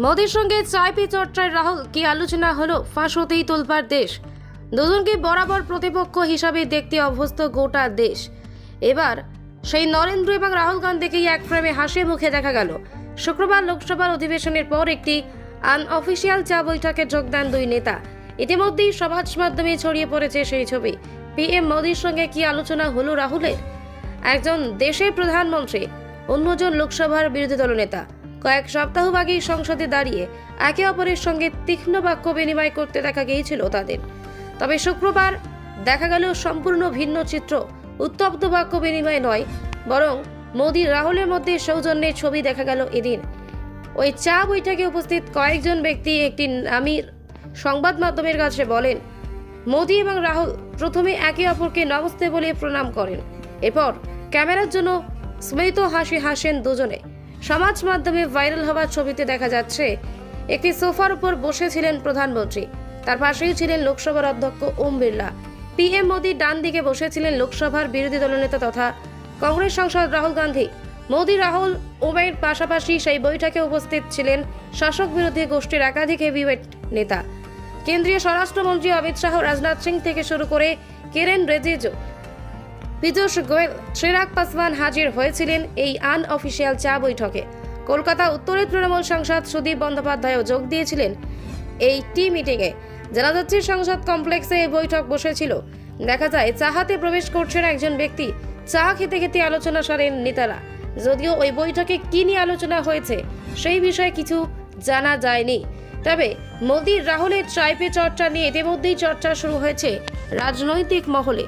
মোদীর সঙ্গে চায় পে চর্চায় রাহুল, কি আলোচনা হলো? ফাঁস হতেই তোলবার দেশ। দুজনকে বরাবর প্রতিপক্ষ হিসাবে দেখতে অভ্যস্ত গোটা দেশ। এবার সেই নরেন্দ্র এবং রাহুল গান্ধীকেই এক ফ্রেমে হাসি মুখে দেখা গেল। শুক্রবার লোকসভার অধিবেশনের পর একটি আনঅফিসিয়াল চা বৈঠকে যোগ দেন দুই নেতা। ইতিমধ্যেই সমাজ মাধ্যমে ছড়িয়ে পড়েছে সেই ছবি। পিএম মোদীর সঙ্গে কি আলোচনা হলো রাহুলের? একজন দেশের প্রধানমন্ত্রী, অন্যজন লোকসভার বিরোধী দলনেতা। কয়েক সপ্তাহ আগেই সংসদে দাঁড়িয়ে একে অপরের সঙ্গে তীক্ষ্ণ বাক্য বিনিময় করতে দেখা গিয়েছিল তাদের। তবে শুক্রবার দেখা গেল সম্পূর্ণ ভিন্ন চিত্র, উত্তপ্ত বাক্য বিনিময় নয়, বরং মোদি রাহুলের মধ্যে সৌজন্যের ছবি দেখা গেল এদিন। ওই চা বৈঠকে উপস্থিত কয়েকজন ব্যক্তি একটি নামী সংবাদ মাধ্যমের কাছে বলেন, মোদি এবং রাহুল প্রথমে একে অপরকে নমস্তে বলে প্রণাম করেন। এরপর ক্যামেরার জন্য স্মৃত হাসি হাসেন দুজনে। সমাজ মাধ্যমে ভাইরাল হওয়ার ছবিতে দেখা যাচ্ছে, একটি সোফার উপর বসেছিলেন প্রধানমন্ত্রী। তার পাশেই ছিলেন লোকসভার অধ্যক্ষ ওম বিড়লা। পিএম মোদি ডান দিকে বসেছিলেন লোকসভার বিরোধী দলনেতা তথা কংগ্রেস সাংসদ রাহুল গান্ধী। মোদি, রাহুল ওমের পাশাপাশি সেই বৈঠকে উপস্থিত ছিলেন শাসক বিরোধী গোষ্ঠীর একাধিক হেভিওয়েট নেতা। কেন্দ্রীয় স্বরাষ্ট্রমন্ত্রী অমিত শাহ রাজনাথ সিং থেকে শুরু করে কিরেন রিজিজু পীযূষ গোয়েল চিরাগ পাসওয়ান হাজির হয়েছিলেন এই আনঅফিসিয়াল চা বৈঠকে। কলকাতা উত্তরের তৃণমূল সাংসদ সুদীপ বন্দ্যোপাধ্যায়ও যোগ দিয়েছিলেন এই টি মিটিংয়ে। জানা যাচ্ছে, সংসদ কমপ্লেক্সে এই বৈঠক বসেছিল। দেখা যায় চাহাতে প্রবেশ করছেন একজন ব্যক্তি। চা খেতে খেতে আলোচনা সারেন নেতারা। যদিও ওই বৈঠকে কি নিয়ে আলোচনা হয়েছে, সেই বিষয়ে কিছু জানা যায়নি। তবে মোদির রাহুলের ট্রাইপে চর্চা নিয়ে ইতিমধ্যেই চর্চা শুরু হয়েছে রাজনৈতিক মহলে।